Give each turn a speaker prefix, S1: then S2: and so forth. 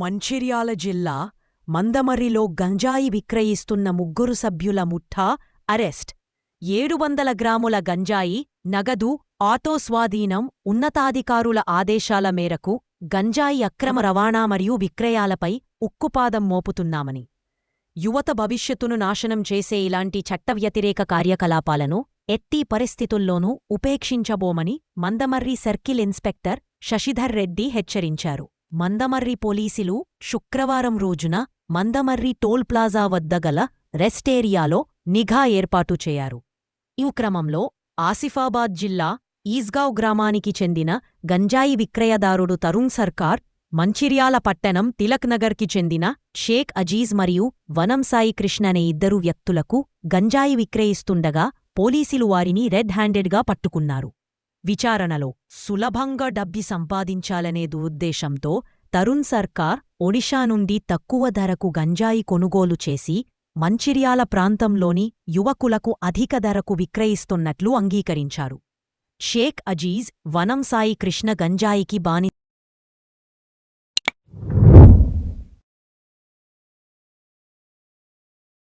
S1: మంచిర్యాల జిల్లా మందమర్రిలో గంజాయి విక్రయిస్తున్న ముగ్గురు సభ్యుల ముఠా అరెస్ట్. ఏడు వందల గ్రాముల గంజాయి నగదు ఆటో స్వాధీనం ఉన్నతాధికారుల ఆదేశాల మేరకు గంజాయి అక్రమ రవాణా మరియు విక్రయాలపై ఉక్కుపాదం మోపుతున్నామని. యువత భవిష్యత్తును నాశనం చేసే ఇలాంటి చట్టవ్యతిరేక కార్యకలాపాలను ఎట్టి పరిస్థితుల్లోనూ ఉపేక్షించబోమని మందమర్రి సర్కిల్ ఇన్స్పెక్టర్ శశిధర్ రెడ్డి హెచ్చరించారు. మందమర్రి పోలీసులు శుక్రవారం రోజున మందమర్రి టోల్ ప్లాజా వద్ద గల రెస్ట్ ఏరియాలో నిఘా ఏర్పాటు చేయారు. ఈ క్రమంలో ఆసిఫాబాద్ జిల్లా ఈజ్గావ్ గ్రామానికి చెందిన గంజాయి విక్రయదారుడు తరుణ్ సర్కార్ మంచిర్యాల పట్టణం తిలక్ నగర్కి చెందిన షేక్ అజీజ్ మరియు వనం సాయి కృష్ణ అనే ఇద్దరు వ్యక్తులకు గంజాయి విక్రయిస్తుండగా పోలీసులు వారిని రెడ్ హ్యాండెడ్గా పట్టుకున్నారు. విచారణలో సులభంగా డబ్బి సంపాదించాలనే దురుద్దేశంతో తరుణ్ సర్కార్ ఒడిషా నుండి తక్కువ ధరకు గంజాయి కొనుగోలు చేసి మంచిర్యాల ప్రాంతంలోని యువకులకు అధిక ధరకు విక్రయిస్తున్నట్లు అంగీకరించారు. షేక్ అజీజ్ వనం సాయి కృష్ణ గంజాయికి బాని